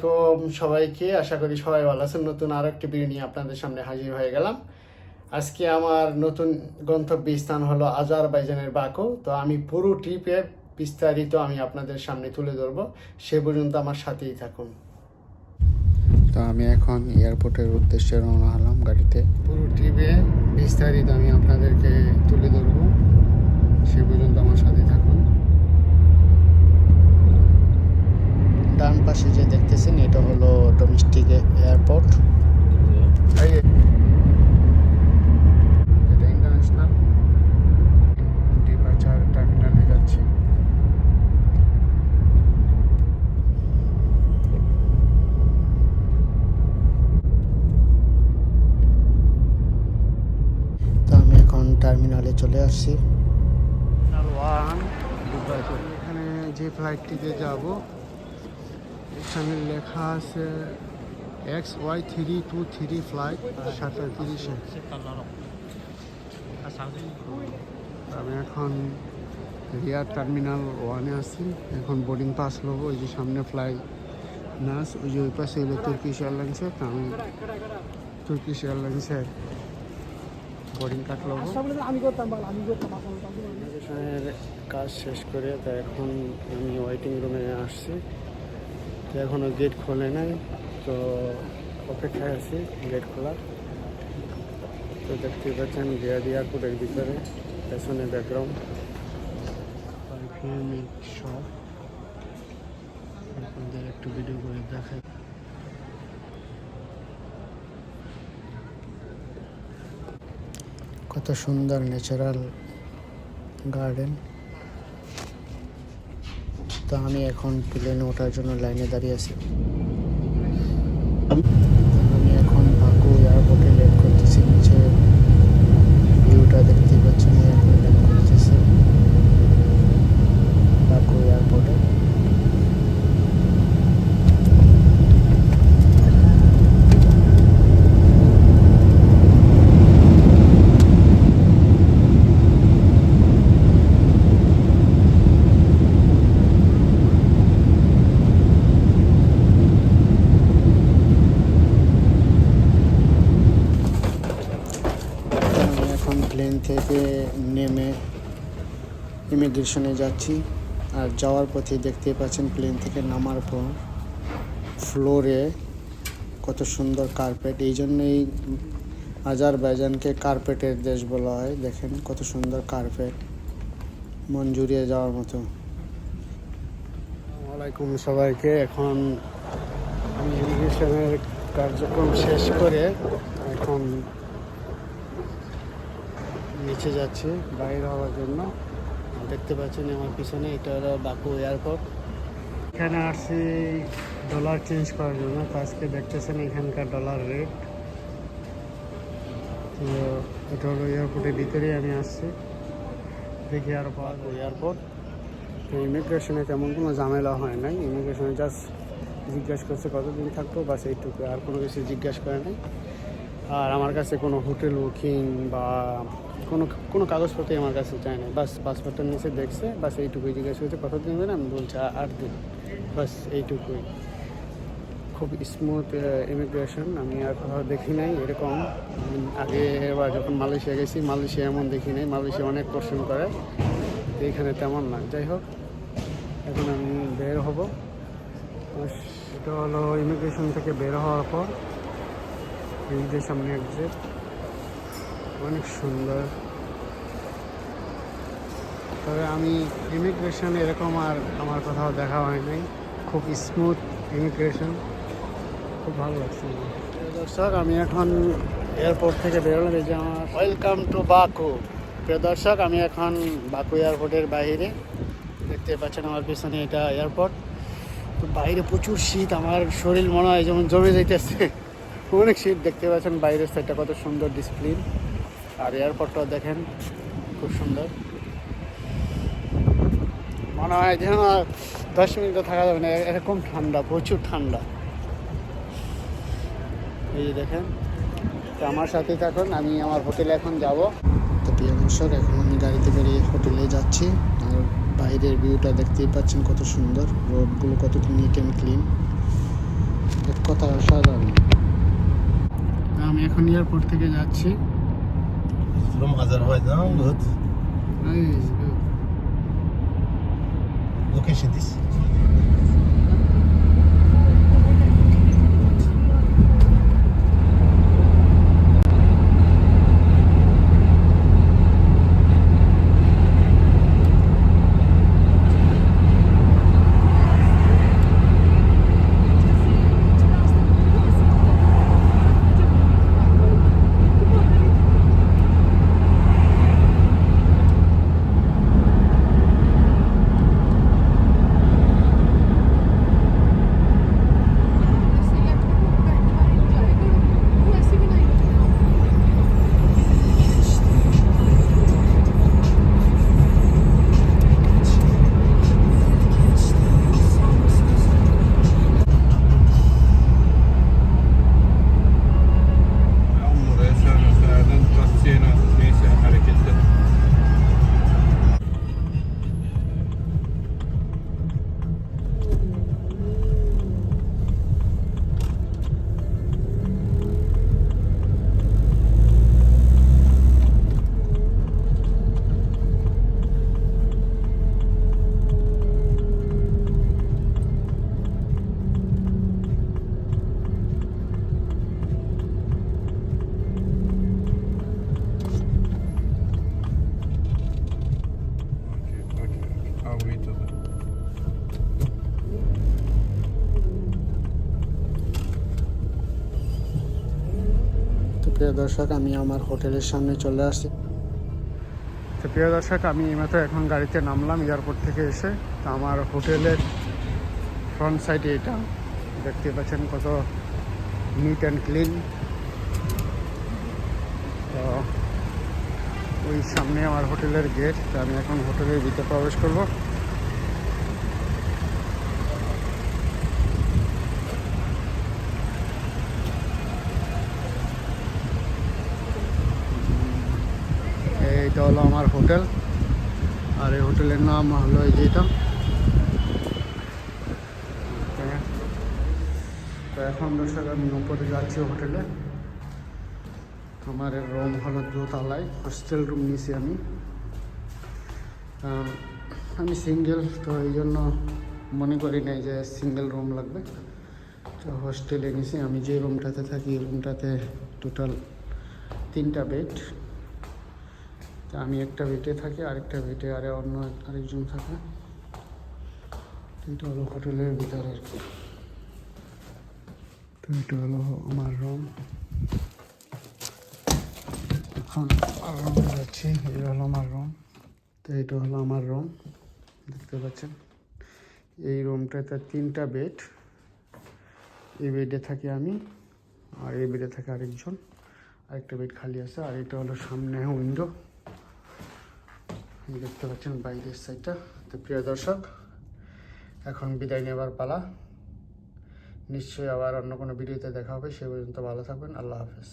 আলাইকুম সবাইকে। আশা করি সবাই ভালো আছেন। নতুন আরও একটি ভিডিও নিয়ে আপনাদের সামনে হাজির হয়ে গেলাম। আজকে আমার নতুন গন্তব্য স্থান হলো আজারবাইজানের বাকু। তো আমি পুরো ট্রিপে বিস্তারিত আমি আপনাদের সামনে তুলে ধরবো। সে পর্যন্ত আমার সাথেই থাকুন। তো আমি এখন এয়ারপোর্টের উদ্দেশ্যে রওনা হলাম গাড়িতে। পুরো ট্রিপে বিস্তারিত আমি আপনাদেরকে তুলে ধরবো। সে পর্যন্ত আমার সাথে থাকুন। ডান পাশে যে দেখতেছেন এটা হলো ডোমেস্টিক এয়ারপোর্ট এটা ইন্টারন্যাশনাল ডিপার্চার টার্মিনালে যাচ্ছি। তো আমি এখন টার্মিনালে চলে আসছি। ওয়ান এখানে যে ফ্লাইটটিতে যাব এখানে লেখা আছে X Y three two three flight সাতটা তিরিশে। আমি এখন রিয়ার টার্মিনাল ওয়ানে আছি। এখন বোর্ডিং পাস নেব ওই যে সামনে ফ্লাই নাস ওই যে ওই পাশে হলো তুর্কিশ এয়ারলাইন্সের তো আমি তুর্কিশ এয়ারলাইন্সের বোর্ডিং কার্ড ইমিগ্রেশনের কাজ শেষ করে, তা এখন আমি ওয়েটিং রুমে আসছি। তো এখনও গেট খোলে নাই তো অপেক্ষায় আছি গেট খোলা তো দেখতে পাচ্ছেন গিয়ার এয়ারপোর্টের ভিতরে পেছনে ব্যাকগ্রাউন্ড শপ আপনাদের একটু ভিডিও করে দেখাই। কত সুন্দর ন্যাচারাল গার্ডেন তো আমি এখন প্লেনে ওঠার জন্য লাইনে দাঁড়িয়ে আছি আমি এখন বাকু এয়ারপোর্টে ল্যান্ড করতেছি নিচে ভিউটা দেখতে পাচ্ছেন এখন ল্যান্ড করতেছি বাকু এয়ারপোর্টে আমি এখন প্লেন থেকে নেমে ইমিগ্রেশনে যাচ্ছি আর যাওয়ার পথে দেখতে পাচ্ছেন প্লেন থেকে নামার পর ফ্লোরে কত সুন্দর কার্পেট এই জন্যই আজারবাইজানকে কার্পেটের দেশ বলা হয়। দেখেন কত সুন্দর কার্পেট মন জুড়িয়ে যাওয়ার মতো। ওয়ালাইকুম সবাইকে। এখন আমি ইমিগ্রেশনের কার্যক্রম শেষ করে এখন নিচে যাচ্ছি, বাইরে হওয়ার জন্য। দেখতে পাচ্ছেন আমার পিছনে এটা হলো বাকু এয়ারপোর্ট। এখানে আসছি ডলার চেঞ্জ করার জন্য তো আজকে দেখতেছেন এখানকার ডলার রেট। তো এটা হলো এয়ারপোর্টের ভিতরেই আমি আসছি দেখি আর বাকু এয়ারপোর্ট। তো ইমিগ্রেশনে তেমন কোনো ঝামেলা হয় নাই ইমিগ্রেশনে জাস্ট জিজ্ঞাসা করছে কতদিন থাকব বাস এইটুকু আর কোনো কিছু জিজ্ঞাসা করে নাই। আর আমার কাছে কোনো হোটেল বুকিং বা কোনো কোনো কাগজপত্রই আমার কাছে চায় না। বাস পাসপোর্টের নিচে দেখছে, বাস এইটুকুই জিজ্ঞাসা করছে কতদিন ধরে? আমি বলছি, "আ- আট দিন। বাস এইটুকুই। খুব স্মুথ ইমিগ্রেশন আমি আর কোথাও দেখি নাই এরকম। আগে এবার যখন মালয়েশিয়া গেছি, মালয়েশিয়া এমন দেখি নাই, মালয়েশিয়া অনেক কোশ্চেন করে। এইখানে তেমন না। যাই হোক, এখন আমি বের হব। এটা হলো ইমিগ্রেশন থেকে বের হওয়ার পর যে সামনে এক্সিট অনেক সুন্দর। তবে আমি ইমিগ্রেশন এরকম আর আমার কোথাও দেখা হয় নাই। খুব স্মুথ ইমিগ্রেশন খুব ভালো লাগছে। দর্শক, আমি এখন এয়ারপোর্ট থেকে বেরোলাম। এই যে আমার ওয়েলকাম টু বাকু প্রিয় দর্শক, আমি এখন বাকু এয়ারপোর্টের বাইরে। দেখতে পাচ্ছেন আমার পিছনে এটা এয়ারপোর্ট তো বাইরে প্রচুর শীত। আমার শরীর মনে হয় যেমন জমে যাইতেছে। অনেক শীত। দেখতে পাচ্ছেন বাইরের সাইডটা কত সুন্দর ডিসপ্লিন আর এয়ারপোর্টটাও দেখেন, খুব সুন্দর। মনে হয় যেন দশ মিনিটও থাকা যাবে না এরকম ঠান্ডা, প্রচুর ঠান্ডা। এই যে দেখেন আমার সাথে থাকুন, আমি আমার হোটেলে এখন যাব। তো প্রিয় এখন আমি গাড়িতে বেরিয়ে হোটেলে যাচ্ছি। আর বাইরের ভিউটা দেখতেই পাচ্ছেন কত সুন্দর, রোডগুলো কত নিট অ্যান্ড ক্লিন মাথায় অসাধারণ। আমি এখন এয়ারপোর্ট থেকে যাচ্ছি। From Azerbaijan, good. Nice, good. Location this. প্রিয় দর্শক, আমি আমার হোটেলের সামনে চলে আসছি। তো প্রিয় দর্শক, আমি এইমাত্র এখন গাড়িতে নামলাম এয়ারপোর্ট থেকে এসে। তো আমার হোটেলের ফ্রন্ট সাইডে এটা। দেখতে পাচ্ছেন কত নিট অ্যান্ড ক্লিন তো ওই সামনে আমার হোটেলের গেট তো আমি এখন হোটেলের ভিতরে প্রবেশ করব। এইটা হলো আমার হোটেল। আর এই হোটেলের নাম হলো এই যে এটা। হ্যাঁ। তো এখন দর্শক আমি উপরে যাচ্ছি হোটেলে। আমার রুম হলো দোতলায়, হোস্টেল রুম নিয়েছি আমি। আমি সিঙ্গেল, তো এই জন্য মনে করি নাই যে সিঙ্গেল রুম লাগবে। তো হোস্টেলে নিয়েছি আমি যে রুমটাতে থাকি রুমটাতে টোটাল তিনটা বেড। আমি একটা বেডে থাকি, আরেকটা বেডে আরে অন্য আরেকজন থাকে। এটা হলো হোটেলের ভিতর আর কি। তো এটা হলো আমার রুম। এখন রুমে যাচ্ছি, এটা হলো আমার রুম। তো এটা হলো আমার রুম, দেখতে পাচ্ছেন। এই রুমটাতে তিনটা বেড, এই বেডে থাকি আমি, আর এই বেডে থাকে আরেকজন। আরেকটা বেড খালি আছে, আর এটা হলো সামনে উইন্ডো দেখতে পাচ্ছেন বাইরের সাইডটা তো প্রিয় দর্শক, এখন বিদায় নেবার পালা। নিশ্চয়ই আবার অন্য কোনো ভিডিওতে দেখা হবে, সে পর্যন্ত ভালো থাকবেন। আল্লাহ হাফেজ।